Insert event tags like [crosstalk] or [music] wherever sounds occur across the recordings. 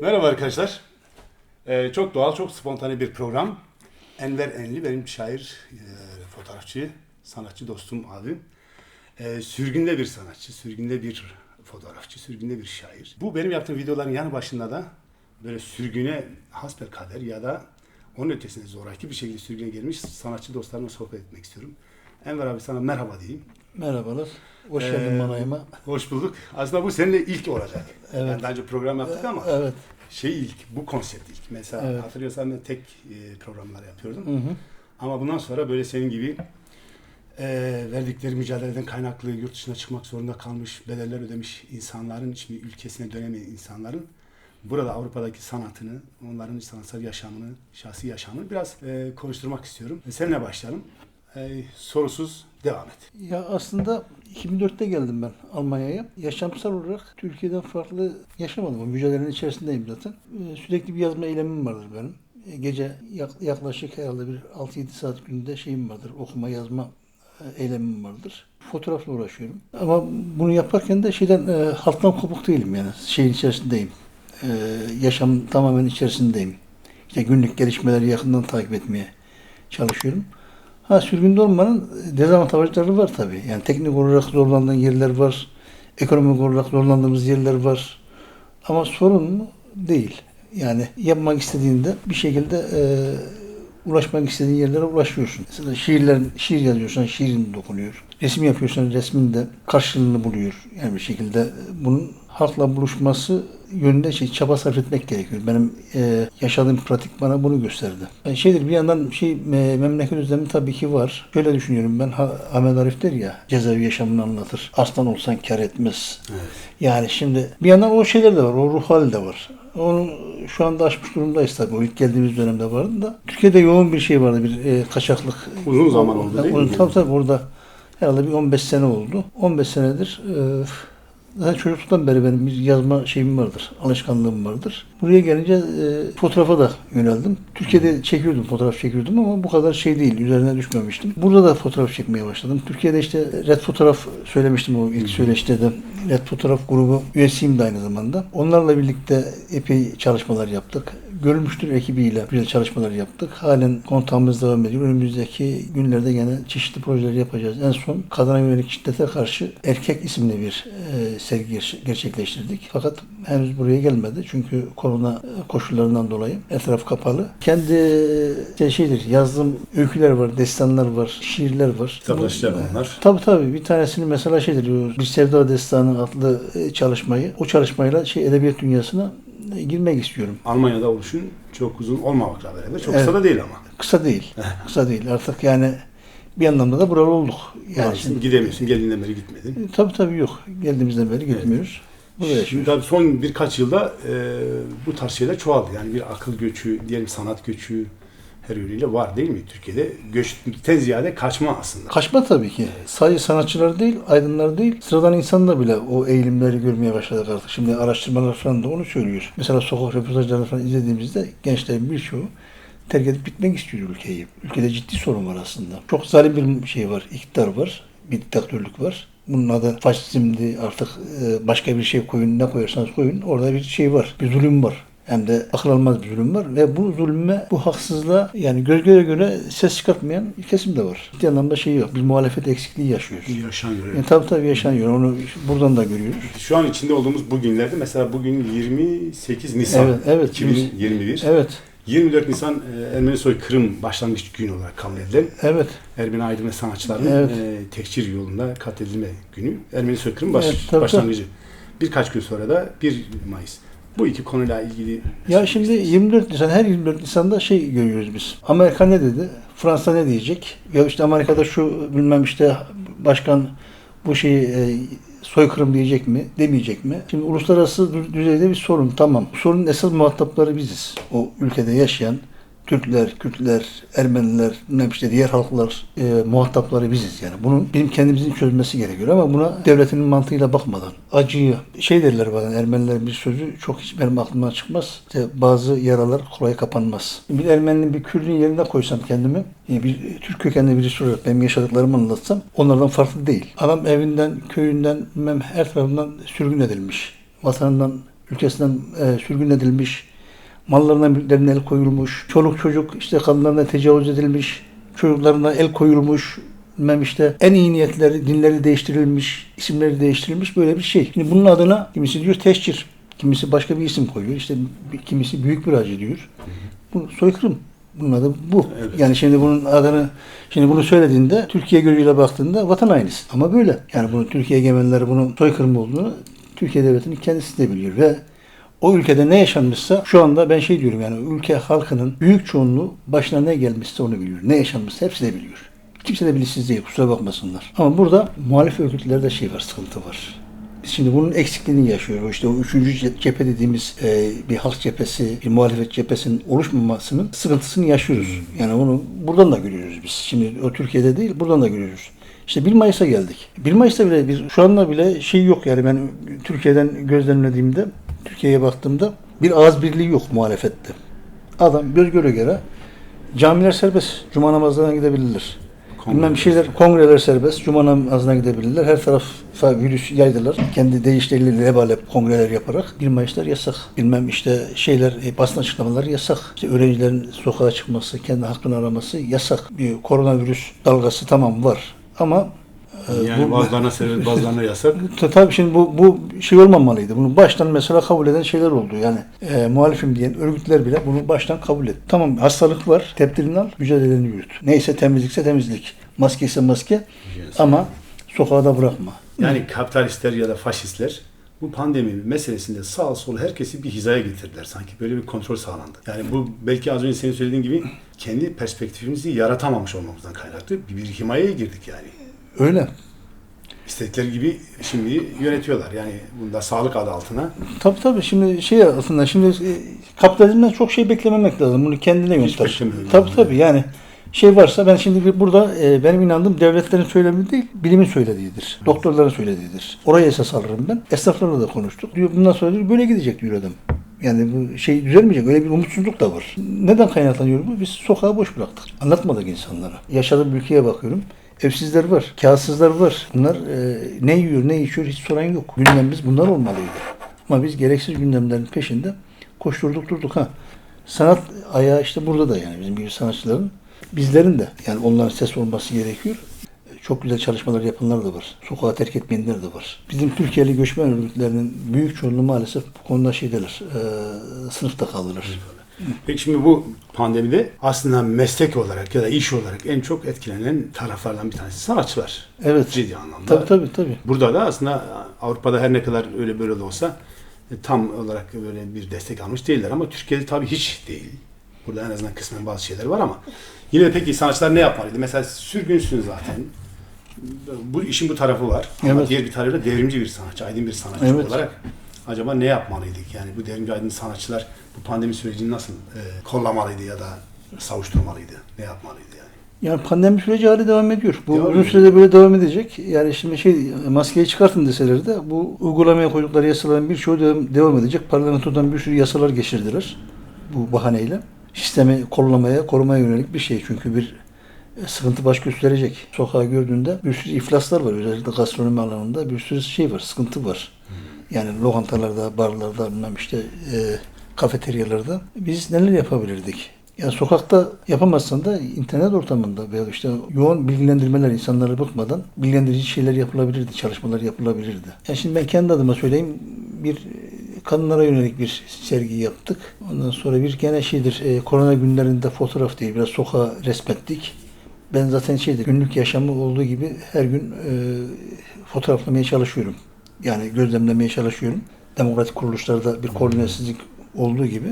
Merhaba arkadaşlar. Ee, çok doğal, çok spontane bir program. Enver Enli benim şair, e, fotoğrafçı, sanatçı dostum abim. Ee, sürgünde bir sanatçı, sürgünde bir fotoğrafçı, sürgünde bir şair. Bu benim yaptığım videoların yanı başında da böyle sürgüne hasbel kader ya da onun ötesinde zoraki bir şekilde sürgüne gelmiş sanatçı dostlarımla sohbet etmek istiyorum. Enver abi sana merhaba diyeyim. Merhabalar. Hoş Ee, geldin Manayım'a. Hoş bulduk. Aslında bu seninle ilk olacak. Evet. Yani daha önce program yaptık ama Evet. şey ilk, bu konsept ilk. Mesela Evet. hatırlıyorsan ben tek e, programlar yapıyordum. Hı hı. Ama bundan sonra böyle senin gibi e, verdikleri mücadeleden kaynaklı yurt dışına çıkmak zorunda kalmış, bedeller ödemiş insanların, şimdi ülkesine dönemeyen insanların burada Avrupa'daki sanatını, onların sanatsal yaşamını, şahsi yaşamını biraz e, konuşturmak istiyorum. E, seninle başlayalım. E, sorusuz devam et. Ya aslında 2004'te geldim ben Almanya'ya. Yaşamsal olarak Türkiye'den farklı yaşamadım. O mücadelenin içerisindeyim zaten. Ee, Sürekli bir yazma eylemim vardır benim. Ee, Gece yak- yaklaşık herhalde bir 6-7 saat günde şeyim vardır. Okuma yazma e, eylemim vardır. Fotoğrafla uğraşıyorum. Ama bunu yaparken de şeyden e, halktan kopuk değilim yani. Şeyin içerisindeyim. E, yaşam tamamen içerisindeyim. İşte günlük gelişmeleri yakından takip etmeye çalışıyorum. Ha sürgünde olmanın dezavantajları var tabii. Yani teknik olarak zorlandığın yerler var. Ekonomik olarak zorlandığımız yerler var. Ama sorun? Değil. Yani yapmak istediğinde bir şekilde e, ulaşmak istediğin yerlere ulaşıyorsun. Mesela şiirler, şiir yazıyorsan şiirin dokunuyor. Resim yapıyorsan resmin de karşılığını buluyor. Yani bir şekilde bunun halkla buluşması yönünde şey, çaba sarf etmek gerekiyor. Benim e, yaşadığım pratik bana bunu gösterdi. Yani şeydir bir yandan şey e, memleket özlemi tabii ki var. Şöyle düşünüyorum ben ha, Ahmet Arif der ya cezaevi yaşamını anlatır. Aslan olsan kar etmez. Yani şimdi bir yandan o şeyler de var. O ruh hali de var. Onu şu anda aşmış durumdayız tabii. O ilk geldiğimiz dönemde vardı da. Türkiye'de yoğun bir şey vardı. Bir e, kaçaklık. Uzun zaman oldu değil mi? Tabii tabii orada herhalde bir 15 sene oldu. 15 senedir e, zaten çocukluktan beri benim bir yazma şeyim vardır. Alışkanlığım vardır. Buraya gelince e, fotoğrafa da yöneldim. Türkiye'de çekiyordum, fotoğraf çekiyordum ama bu kadar şey değil. Üzerine düşmemiştim. Burada da fotoğraf çekmeye başladım. Türkiye'de işte Red Fotoğraf söylemiştim o ilk söyleşte de. Red Fotoğraf grubu üyesiyim de aynı zamanda. Onlarla birlikte epey çalışmalar yaptık. Görülmüştür ekibiyle güzel çalışmalar yaptık. Halen kontağımız devam ediyor. Önümüzdeki günlerde yine çeşitli projeler yapacağız. En son kadına yönelik şiddete karşı erkek isimli bir e, sergi ger- gerçekleştirdik. Fakat henüz buraya gelmedi. Çünkü korona e, koşullarından dolayı her taraf kapalı. Kendi e, şeydir yazdığım öyküler var, destanlar var, şiirler var. Kitaplaşacak Bu- onlar. Tabii tabii. Bir tanesini mesela şeydir, Bir Sevda Destanı adlı e, çalışmayı, o çalışmayla şey edebiyat dünyasına e, girmek istiyorum. Almanya'da oluşun çok uzun olmamakla beraber çok Evet. kısa da değil ama. Kısa değil. Kısa değil. Artık yani bir anlamda da buralı olduk. Yani Yani şimdi, gidemiyorsun. Geldiğinden beri gitmedin. E, tabii tabii yok. Geldiğimizden beri gitmiyoruz. Burada Şimdi yaşıyoruz. tabii son birkaç yılda e, bu tarz şeyler çoğaldı. Yani bir akıl göçü, diyelim sanat göçü her yönüyle var değil mi Türkiye'de? Göçten ziyade kaçma aslında. Kaçma tabii ki. Sadece sanatçılar değil, aydınlar değil, sıradan insan da bile o eğilimleri görmeye başladık artık. Şimdi araştırmalar falan da onu söylüyor. Mesela sokak röportajlarını falan izlediğimizde gençlerin birçoğu terk edip bitmek istiyor ülkeyi. Ülkede ciddi sorun var aslında. Çok zalim bir şey var, iktidar var, bir diktatörlük var. Bunun adı faşizmdi artık e, başka bir şey koyun ne koyarsanız koyun orada bir şey var, bir zulüm var. Hem de akıl almaz bir zulüm var ve bu zulme, bu haksızlığa yani göz göre göre ses çıkartmayan bir kesim de var. Ciddi anlamda şey yok. Bir muhalefet eksikliği yaşıyoruz. Yaşanıyor. Yani tabii tabii yaşanıyor. Onu buradan da görüyoruz. Şu an içinde olduğumuz bu günlerde mesela bugün 28 Nisan Evet, evet. 2021. Evet, 24 Nisan e, Ermeni soykırım başlangıç günü olarak kabul edilen evet. Ermeni aydın ve sanatçıların Evet. e, tekçir yolunda katledilme günü. Ermeni soykırım baş, Evet, tabii, başlangıcı. Birkaç gün sonra da 1 Mayıs. Bu iki konuyla ilgili Ya şimdi 24 Nisan, her 24 Nisan'da şey görüyoruz biz. Amerika ne dedi? Fransa ne diyecek? Ya işte Amerika'da şu bilmem işte başkan bu şeyi e, soykırım diyecek mi, demeyecek mi? Şimdi uluslararası dü- düzeyde bir sorun tamam. Sorunun esas muhatapları biziz. O ülkede yaşayan Türkler, Kürtler, Ermeniler, ne işte diğer halklar e, muhatapları biziz yani. Bunun bizim kendimizin çözmesi gerekiyor ama buna devletinin mantığıyla bakmadan acıyı şey derler bana Ermenilerin bir sözü çok hiç benim aklımdan çıkmaz. İşte bazı yaralar kolay kapanmaz. Bir Ermeninin bir Kürt'ün yerine koysam kendimi yani bir Türk kökenli birisi olarak benim yaşadıklarımı anlatsam onlardan farklı değil. Adam evinden, köyünden, her tarafından sürgün edilmiş. Vatanından ülkesinden e, sürgün edilmiş, mallarına mülklerine el koyulmuş, çoluk çocuk işte kadınlarına tecavüz edilmiş, çocuklarına el koyulmuş, bilmem işte en iyi niyetleri, dinleri değiştirilmiş, isimleri değiştirilmiş böyle bir şey. Şimdi bunun adına kimisi diyor teşcir, kimisi başka bir isim koyuyor, işte kimisi büyük bir acı diyor. Bu soykırım. Bunun adı bu. Evet. Yani şimdi bunun adını şimdi bunu söylediğinde Türkiye gözüyle baktığında vatan hainisi. Ama böyle. Yani bunu Türkiye egemenleri bunun soykırım olduğunu Türkiye devletinin kendisi de biliyor ve o ülkede ne yaşanmışsa şu anda ben şey diyorum yani ülke halkının büyük çoğunluğu başına ne gelmişse onu biliyor. Ne yaşanmışsa hepsi de biliyor. Kimse de bilinçsiz değil kusura bakmasınlar. Ama burada muhalif örgütlerde şey var, sıkıntı var. Biz şimdi bunun eksikliğini yaşıyoruz. İşte o üçüncü ce- cephe dediğimiz e, bir halk cephesi, bir muhalefet cephesinin oluşmamasının sıkıntısını yaşıyoruz. Yani onu buradan da görüyoruz biz. Şimdi o Türkiye'de değil, buradan da görüyoruz. İşte 1 Mayıs'a geldik. 1 Mayıs'ta bile bir, şu anda bile şey yok yani ben Türkiye'den gözlemlediğimde, Türkiye'ye baktığımda bir ağız birliği yok muhalefette. Adam göz göre göre camiler serbest. Cuma namazlarına gidebilirler. Bilmem bir şeyler, kongreler serbest. Cuma namazına gidebilirler. Her tarafa virüs yaydılar. Kendi deyişleriyle lebalep kongreler yaparak. 1 Mayıslar yasak. Bilmem işte şeyler, e, basın açıklamaları yasak. İşte öğrencilerin sokağa çıkması, kendi hakkını araması yasak. Bir koronavirüs dalgası tamam var. Ama Yani bu- bazılarına serbest bazılarına yasak. [laughs] Ta- Tabii şimdi bu, bu şey olmamalıydı. Bunu baştan mesela kabul eden şeyler oldu. Yani e, muhalifim diyen örgütler bile bunu baştan kabul etti. Tamam hastalık var, tedbirini al, mücadeleni yürüt. Neyse temizlikse temizlik, maske ise maske Yes. ama sokağa da bırakma. Yani kapitalistler ya da faşistler bu pandemi meselesinde sağ sol herkesi bir hizaya getirdiler. Sanki böyle bir kontrol sağlandı. Yani bu belki az önce senin söylediğin gibi kendi perspektifimizi yaratamamış olmamızdan kaynaklı bir, bir himayeye girdik yani. Öyle. İstedikleri gibi şimdi yönetiyorlar. Yani bunda sağlık adı altına. Tabii tabii şimdi şey aslında şimdi e, kapitalizmden çok şey beklememek lazım. Bunu kendine beklemiyorum. Tabii tabii yani şey varsa ben şimdi burada e, benim inandığım devletlerin söylemi değil, bilimin söylediğidir. Doktorların söylediğidir. Oraya esas alırım ben. Esnaflarla da konuştuk. Diyor bundan sonra diyor, böyle gidecek diyor adam. Yani bu şey düzelmeyecek. Öyle bir umutsuzluk da var. Neden kaynaklanıyor bu? Biz sokağı boş bıraktık. Anlatmadık insanlara. Yaşadığım ülkeye bakıyorum. Evsizler var, kağıtsızlar var. Bunlar e, ne yiyor, ne içiyor hiç soran yok. Gündemimiz bunlar olmalıydı. Ama biz gereksiz gündemlerin peşinde koşturduk durduk ha. Sanat ayağı işte burada da yani bizim gibi sanatçıların, bizlerin de yani onların ses olması gerekiyor. Çok güzel çalışmalar yapanlar da var. Sokağa terk etmeyenler de var. Bizim Türkiye'li göçmen örgütlerinin büyük çoğunluğu maalesef bu konuda şeydeler, e, sınıfta kaldılar. Peki şimdi bu pandemide aslında meslek olarak ya da iş olarak en çok etkilenen taraflardan bir tanesi sanatçılar. Evet. Ciddi anlamda. Tabii tabii tabii. Burada da aslında Avrupa'da her ne kadar öyle böyle de olsa e, tam olarak böyle bir destek almış değiller ama Türkiye'de tabii hiç değil. Burada en azından kısmen bazı şeyler var ama yine de peki sanatçılar ne yapmalıydı? Mesela sürgünsün zaten. Bu işin bu tarafı var. Ama Evet. diğer bir tarafı da devrimci bir sanatçı, aydın bir sanatçı Evet. olarak acaba ne yapmalıydık? Yani bu devrimci aydın sanatçılar bu pandemi sürecini nasıl e, kollamalıydı ya da savuşturmalıydı? Ne yapmalıydı yani? Yani pandemi süreci hala devam ediyor. Bu Devam uzun ediyor. sürede böyle devam edecek. Yani şimdi şey maskeyi çıkartın deseler de bu uygulamaya koydukları yasaların birçoğu devam, devam edecek. Parlamentodan bir sürü yasalar geçirdiler bu bahaneyle. Sistemi kollamaya, korumaya yönelik bir şey. Çünkü bir e, sıkıntı baş gösterecek. Sokağı gördüğünde bir sürü iflaslar var. Özellikle gastronomi alanında bir sürü şey var, sıkıntı var. Yani lokantalarda, barlarda, bilmem işte e, kafeteryalarda biz neler yapabilirdik? Yani sokakta yapamazsan da internet ortamında veya işte yoğun bilgilendirmeler insanları bıkmadan bilgilendirici şeyler yapılabilirdi, çalışmalar yapılabilirdi. Yani şimdi ben kendi adıma söyleyeyim bir kadınlara yönelik bir sergi yaptık. Ondan sonra bir gene şeydir e, korona günlerinde fotoğraf diye biraz sokağa resmettik. Ben zaten şeydir günlük yaşamı olduğu gibi her gün e, fotoğraflamaya çalışıyorum. Yani gözlemlemeye çalışıyorum. Demokratik kuruluşlarda bir koordinesizlik olduğu gibi.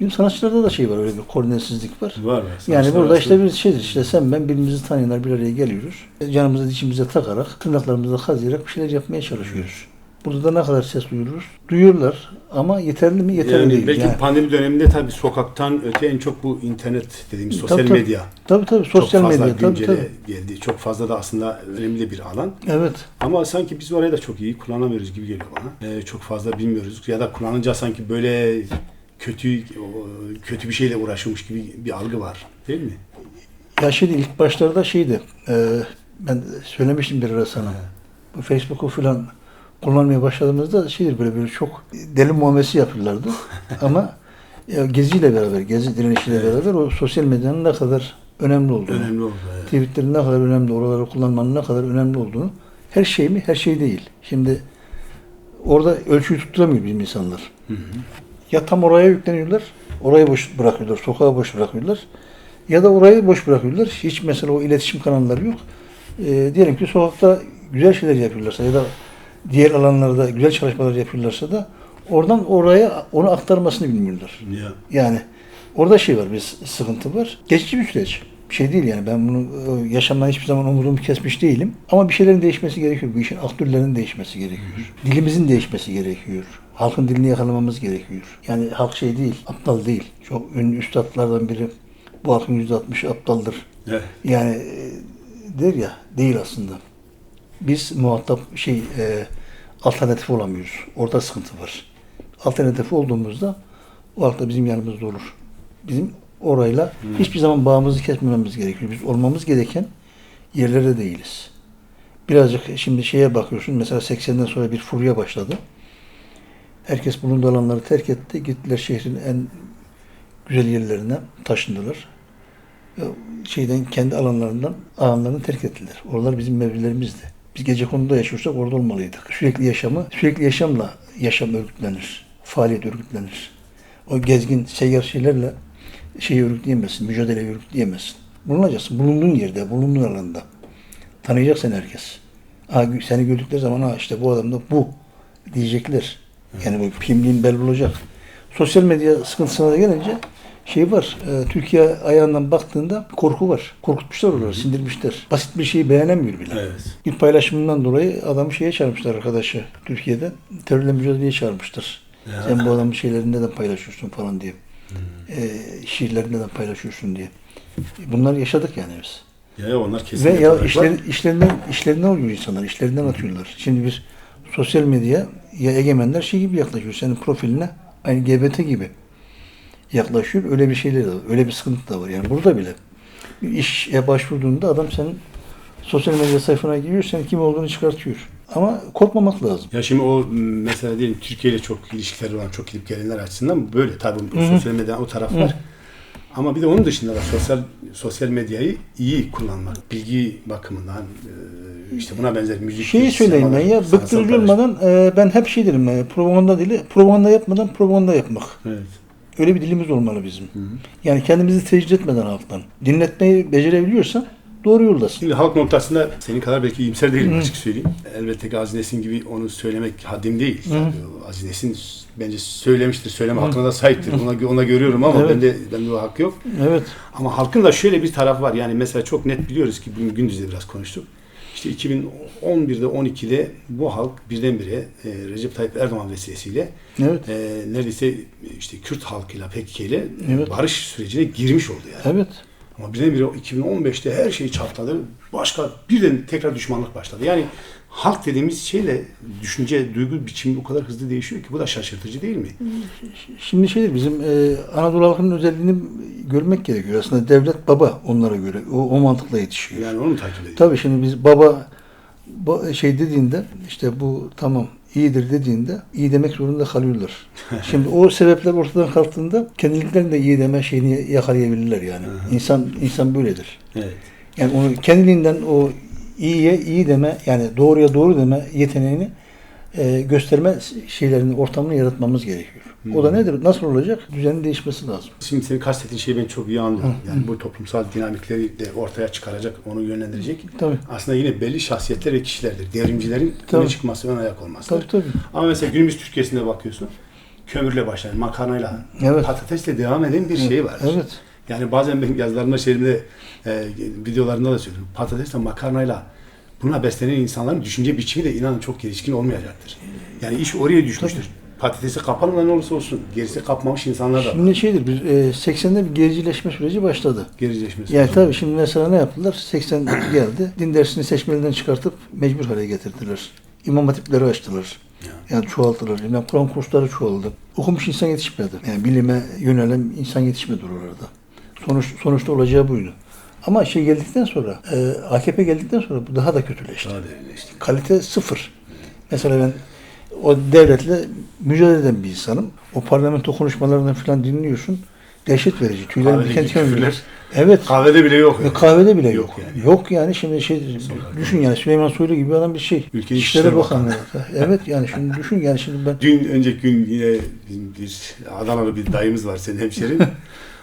Bizim sanatçılarda da şey var öyle bir koordinesizlik var. Var. Yani burada işte bir şeydir işte sen ben birbirimizi tanıyanlar bir araya geliyoruz. Canımızı dişimize takarak, tırnaklarımızı kazıyarak bir şeyler yapmaya çalışıyoruz. Burada da ne kadar ses duyururuz? Duyuyorlar ama yeterli mi? Yeterli yani değil. belki yani. pandemi döneminde tabii sokaktan öte en çok bu internet dediğimiz sosyal Tabii, medya Tabii tabii sosyal çok fazla medya tabii güncele tabii. geldi. Çok fazla da aslında önemli bir alan. Evet. Ama sanki biz orayı da çok iyi kullanamıyoruz gibi geliyor bana. Ee, çok fazla bilmiyoruz ya da kullanınca sanki böyle kötü kötü bir şeyle uğraşıyormuş gibi bir algı var. Değil mi? Ya şeydi ilk başlarda şeydi. e, ben söylemiştim bir ara sana. Bu Facebook'u falan kullanmaya başladığımızda şeydir böyle böyle çok deli muamelesi yapıyorlardı. [laughs] Ama ya geziyle beraber, gezi direnişiyle beraber o sosyal medyanın ne kadar önemli olduğunu, Önemli oldu. Evet. tweetlerin ne kadar önemli, oraları kullanmanın ne kadar önemli olduğunu her şey mi? Her şey değil. Şimdi orada ölçüyü tutturamıyor bizim insanlar. Hı hı. Ya tam oraya yükleniyorlar, orayı boş bırakıyorlar, sokağı boş bırakıyorlar. Ya da orayı boş bırakıyorlar. Hiç mesela o iletişim kanalları yok. Ee, diyelim ki sokakta güzel şeyler yapıyorlarsa ya da diğer alanlarda güzel çalışmalar yapıyorlarsa da oradan oraya onu aktarmasını bilmiyorlar. Ya. Yani orada şey var, bir sıkıntı var. Geçici bir süreç. Bir şey değil yani. Ben bunu e, yaşamdan hiçbir zaman umudumu kesmiş değilim. Ama bir şeylerin değişmesi gerekiyor. Bu işin aktörlerin değişmesi gerekiyor. Dilimizin değişmesi gerekiyor. Halkın dilini yakalamamız gerekiyor. Yani halk şey değil, aptal değil. Çok ünlü üstadlardan biri bu halkın yüzde altmışı aptaldır. Evet. Yani e, der ya, değil aslında. Biz muhatap şey e, alternatif olamıyoruz. Orada sıkıntı var. Alternatif olduğumuzda o halk da bizim yanımızda olur. Bizim orayla hiçbir zaman bağımızı kesmememiz gerekiyor. Biz olmamız gereken yerlerde değiliz. Birazcık şimdi şeye bakıyorsun. Mesela 80'den sonra bir furya başladı. Herkes bulunduğu alanları terk etti. Gittiler şehrin en güzel yerlerine taşındılar. Şeyden kendi alanlarından alanlarını terk ettiler. Oralar bizim mevzilerimizdi. Biz gece konuda yaşıyorsak orada olmalıydık. Sürekli yaşamı, sürekli yaşamla yaşam örgütlenir. Faaliyet örgütlenir. O gezgin seyyar şeylerle şeyi örgütleyemezsin, mücadele örgütleyemezsin. Bulunacaksın. Bulunduğun yerde, bulunduğun alanda. Tanıyacak seni herkes. Ha, seni gördükleri zaman ha işte bu adam da bu diyecekler. Yani bu kimliğin belli olacak. Sosyal medya sıkıntısına da gelince şey var. e, Türkiye ayağından baktığında korku var. Korkutmuşlar oraları, sindirmişler. Basit bir şeyi beğenemiyor bile. Evet. Bir paylaşımından dolayı adamı şeye çağırmışlar arkadaşı Türkiye'de. Terörle mücadeleye çağırmışlar. Ya. Sen bu adamın şeylerini neden paylaşıyorsun falan diye. E, şiirlerini neden paylaşıyorsun diye. Bunlar yaşadık yani biz. Ya onlar kesin. Ve ya işler, işlerinden, işlerinden oluyor insanlar. işlerinden atıyorlar. Şimdi bir sosyal medya ya egemenler şey gibi yaklaşıyor. Senin profiline aynı GBT gibi yaklaşıyor. Öyle bir şeyler de var. Öyle bir sıkıntı da var. Yani burada bile bir işe başvurduğunda adam senin sosyal medya sayfana giriyor. Senin kim olduğunu çıkartıyor. Ama korkmamak lazım. Ya şimdi o mesela diyelim Türkiye ile çok ilişkileri olan çok gidip gelenler açısından böyle tabii bu sosyal medya o taraf var. Ama bir de onun dışında da sosyal sosyal medyayı iyi kullanmak, bilgi bakımından e, işte buna benzer müzik Şeyi söyleyeyim ben ya, olmadan e, ben hep şey derim, e, propaganda dili, propaganda yapmadan propaganda yapmak. Evet. Öyle bir dilimiz olmalı bizim. Yani kendimizi tecrübe etmeden halktan. Dinletmeyi becerebiliyorsan doğru yoldasın. Şimdi halk noktasında senin kadar belki iyimser değilim açık söyleyeyim. Elbette ki Aziz Nesin gibi onu söylemek haddim değil. O Aziz Nesin bence söylemiştir, söyleme hakkına da sahiptir. Ona, ona görüyorum ama Evet. bende, bende o hak yok. Evet. Ama halkın da şöyle bir tarafı var. Yani mesela çok net biliyoruz ki bugün gündüzde biraz konuştuk. İşte 2011'de 12'de bu halk birdenbire e, Recep Tayyip Erdoğan vesilesiyle Evet. e, neredeyse işte Kürt halkıyla PKK ile Evet. barış sürecine girmiş oldu yani. Evet. Ama birdenbire o 2015'te her şey çatladı. Başka birden tekrar düşmanlık başladı. Yani halk dediğimiz şeyle düşünce, duygu biçimi o kadar hızlı değişiyor ki bu da şaşırtıcı değil mi? Şimdi şeydir bizim e, Anadolu halkının özelliğini görmek gerekiyor. Aslında devlet baba onlara göre. O, o mantıkla yetişiyor. Yani onu takip ediyor? Tabii şimdi biz baba ba- şey dediğinde işte bu tamam iyidir dediğinde iyi demek zorunda kalıyorlar. [laughs] Şimdi o sebepler ortadan kalktığında kendiliklerini de iyi deme şeyini yakalayabilirler yani. İnsan insan böyledir. Evet. Yani onu kendiliğinden o iyiye iyi deme yani doğruya doğru deme yeteneğini e, gösterme şeylerini ortamını yaratmamız gerekiyor. O da nedir? Nasıl olacak? Düzenin değişmesi lazım. Şimdi senin kastettiğin şeyi ben çok iyi anlıyorum. Yani bu toplumsal dinamikleri de ortaya çıkaracak, onu yönlendirecek. Tabii. Aslında yine belli şahsiyetler ve kişilerdir. Devrimcilerin Tabii. öne çıkması, ön ayak olması. Tabii tabii. Ama mesela günümüz Türkiye'sinde bakıyorsun. Kömürle başlayan, makarnayla, Evet. patatesle devam eden bir şey var. Evet. Yani bazen benim yazılarımda, şeyimde, e, videolarımda da söylüyorum. Patatesle, makarnayla buna beslenen insanların düşünce biçimi de inanın çok gelişkin olmayacaktır. Yani iş oraya düşmüştür. Patatesi kapan da ne olursa olsun. Gerisi kapmamış insanlar da. Şimdi şeydir, bir, e, 80'de bir gericileşme süreci başladı. Gericileşmesi. Yani tabii şimdi mesela ne yaptılar? 80 [coughs] geldi. Din dersini seçmelerinden çıkartıp mecbur hale getirdiler. İmam hatipleri açtılar. Yani çoğalttılar. Yani Kur'an kursları çoğaldı. Okumuş insan yetişmedi. Yani bilime yönelen insan yetişmedi oralarda. Sonuç, sonuçta olacağı buydu. Ama şey geldikten sonra, e, AKP geldikten sonra bu daha da kötüleşti. Daha derinleşti. Kalite sıfır. Mesela ben o devletle mücadele eden bir insanım. O parlamento konuşmalarından falan dinliyorsun. Dehşet verici. Tüylerim diken diken oluyor. Evet. Kahvede bile yok. Yani. kahvede bile yok. Yok Yok yani. yani. şimdi şey düşün yani Süleyman Soylu gibi adam bir şey. Ülkenin İşleri Bakanı. evet yani şimdi düşün yani şimdi ben Dün önceki gün yine bizim bir Adanalı bir dayımız var senin hemşerin. [laughs]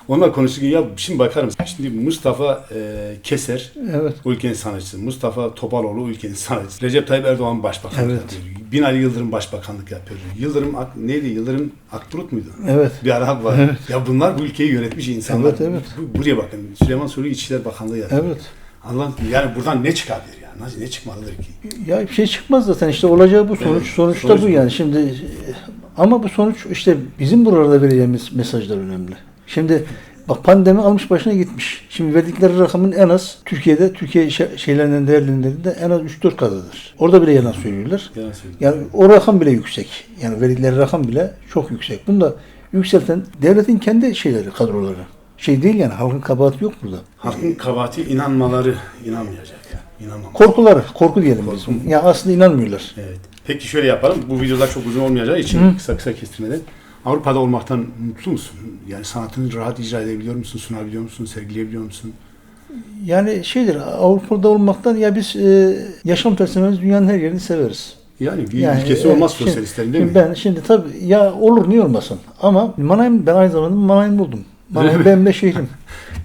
Onunla konuştuk ya şimdi bakar mısın? Şimdi Mustafa e, Keser evet ülkenin sanatçısı. Mustafa Topaloğlu ülkenin sanatçısı. Recep Tayyip Erdoğan başbakanlık Evet. Binali Yıldırım başbakanlık yapıyor. Yıldırım Ak- neydi? Yıldırım Akbulut muydu? evet Bir ara var. Evet. Ya bunlar bu ülkeyi yönetmiş insanlar. Evet, evet. Bu- buraya bakın. Süleyman Soylu İçişler Bakanlığı yapıyor. evet. Allah yani buradan ne çıkabilir yani? Nasıl ne çıkmalıdır ki? Ya bir şey çıkmaz zaten işte olacağı bu sonuç. Evet, Sonuçta sonuç bu bu. yani. Şimdi e, ama bu sonuç işte bizim buralarda vereceğimiz mesajlar önemli. Şimdi bak pandemi almış başına gitmiş. Şimdi verdikleri rakamın en az Türkiye'de Türkiye şe- şeylerinden değerlendirdiğinde en az 3-4 katıdır. Orada bile yalan söylüyorlar. Yalan. Yani o rakam bile yüksek. Yani verdikleri rakam bile çok yüksek. Bunu da yükselten devletin kendi şeyleri, kadroları. Şey değil yani halkın kabahati yok burada. Halkın kabahati inanmaları inanmayacak. İnanmam. Korkuları, korku diyelim biz. Ya aslında inanmıyorlar. Evet. Peki şöyle yapalım. Bu videolar çok uzun olmayacağı için Hı. kısa kısa kestirmeden. Avrupa'da olmaktan mutlu musun? Yani sanatını rahat icra edebiliyor musun? Sunabiliyor musun? Sergileyebiliyor musun? Yani şeydir Avrupa'da olmaktan ya biz e, yaşam felsefemiz dünyanın her yerini severiz. Yani bir Yani, ülkesi evet, olmaz şimdi- sosyalistlerin değil mi? Ben şimdi tabii ya olur niye olmasın ama Manayım ben aynı zamanda. Öyle Manayım mi? benim de şehrim.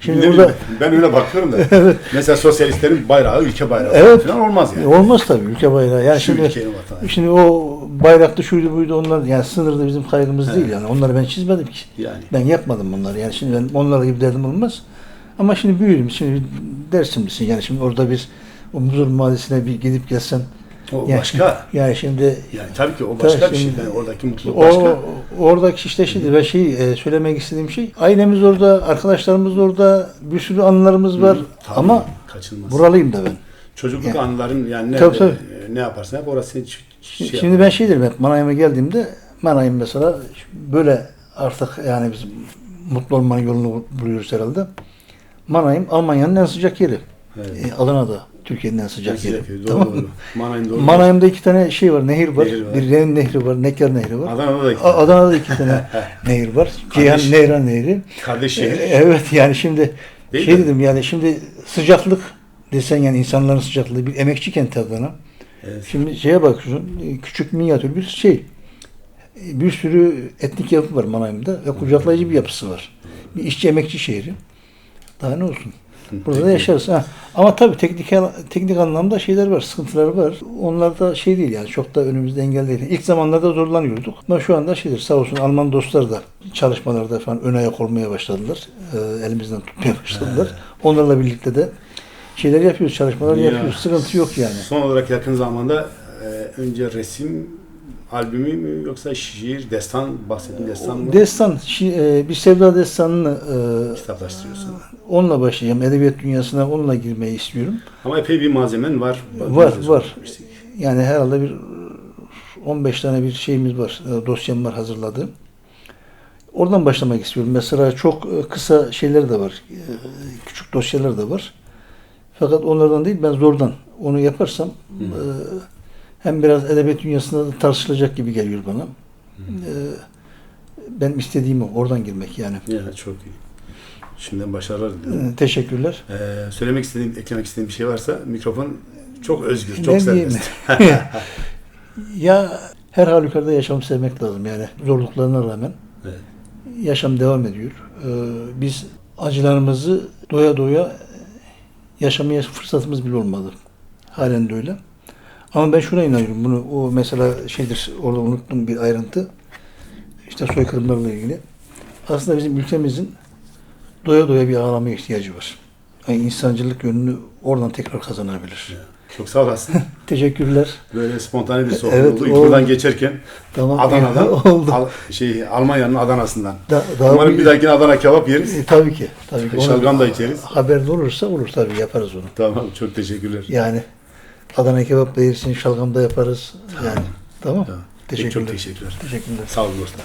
Şimdi Ne burada bileyim, ben öyle bakıyorum da. [laughs] Mesela sosyalistlerin bayrağı ülke bayrağı Evet. falan olmaz yani. olmaz tabii ülke bayrağı. Yani Şu şimdi şimdi o bayraklı şuydu buydu onlar yani sınırda bizim kaygımız Evet. değil yani. Onları ben çizmedim ki. Yani. Ben yapmadım bunları. Yani şimdi ben onlara gibi derdim olmaz. Ama şimdi büyüdüm. Şimdi Dersimlisin. Yani şimdi orada bir o Muzur Mahallesi'ne bir gidip gelsen O yani, başka. Yani şimdi Yani tabii ki o başka Tabii bir şey. şimdi- Yani oradaki mutluluk o başka. oradaki işte şimdi ve şey e, söylemek istediğim şey ailemiz orada, arkadaşlarımız orada, bir sürü anılarımız var Tabii, ama kaçınılmaz. buralıyım da ben. Çocukluk Yani- anıların yani ne, Tabii, tabii. e, ne yaparsan yap orası seni şey Şimdi yapar. ben şey derim hep Manayım'a geldiğimde Manayım mesela böyle artık yani biz mutlu olmanın yolunu buluyoruz herhalde. Manayım Almanya'nın en sıcak yeri. Evet. E, Adana'da Türkiye'nin en sıcak yeri. Doğru Tamam doğru. İki tane şey var, nehir var. Nehir var. Bir Ren Nehri var, Necker Nehri var. Adana'da da iki tane. Adana'da iki tane [laughs] nehir var. Ceyhan Nehran Nehri. Kardeş E, şehir. Evet yani şimdi Değil şey mi? dedim yani şimdi sıcaklık desen yani insanların sıcaklığı bir emekçi kenti Adana. Evet. Şimdi şeye bakıyorsun e, küçük minyatür bir şey. E, Bir sürü etnik yapı var Manayım'da ve kucaklayıcı bir yapısı var. Bir işçi emekçi şehri. Daha ne olsun? Burada da yaşarız. Ha. Ama tabii teknik teknik anlamda şeyler var, sıkıntılar var. Onlar da şey değil yani çok da önümüzde engel değil. İlk zamanlarda zorlanıyorduk. Ama şu anda şeydir sağ olsun Alman dostlar da çalışmalarda falan ön ayak olmaya başladılar. Ee, elimizden tutmaya başladılar. Onlarla birlikte de şeyler yapıyoruz, çalışmalar Ya. yapıyoruz. Sıkıntı yok yani. Son olarak yakın zamanda e, önce resim albümü mü yoksa şiir, destan, bahsettiğin destan mı? Destan, şi- e, bir sevda destanını e, Kitaplaştırıyorsun. onunla başlayacağım. Edebiyat dünyasına onunla girmeyi istiyorum. Ama epey bir malzemen var. Var, var. Yani herhalde bir 15 tane bir şeyimiz var, e, dosyam var hazırladığım. Oradan başlamak istiyorum. Mesela çok e, kısa şeyler de var, e, küçük dosyalar da var. Fakat onlardan değil, ben zordan onu yaparsam e, hem biraz edebiyat dünyasında da tartışılacak gibi geliyor bana. E, Benim istediğim o, oradan girmek yani. Ya çok iyi. Şimdiden başarılar diliyorum. E, Teşekkürler. Ee, söylemek istediğin, eklemek istediğin bir şey varsa mikrofon çok özgür, Ben çok serbest. [laughs] ya her halükarda yaşamı sevmek lazım yani zorluklarına rağmen. Evet. yaşam devam ediyor. Ee, biz acılarımızı doya doya yaşamaya fırsatımız bile olmadı. Halen de öyle. Ama ben şuna inanıyorum. Bunu o mesela şeydir orada unuttum bir ayrıntı. İşte soykırımlarla ilgili. Aslında bizim ülkemizin doya doya bir ağlamaya ihtiyacı var. Yani insancılık yönünü oradan tekrar kazanabilir. Çok sağ olasın. [laughs] Teşekkürler. Böyle spontane bir sohbet Evet, oldu. İlk buradan geçerken Tamam. [laughs] Adana'dan, oldu. Al- şey Almanya'nın Adana'sından. Da- daha Umarım bu- bir dahakine Adana kebap yeriz. E, tabii ki. Tabii ki. Şalgam da içeriz. Haber olursa olur tabii yaparız onu. Tamam, çok teşekkürler. Yani Adana kebap da yersin, şalgam da yaparız. Yani tamam. Tamam. Teşekkürler. Çok teşekkürler. Teşekkürler. Sağ olun dostlar.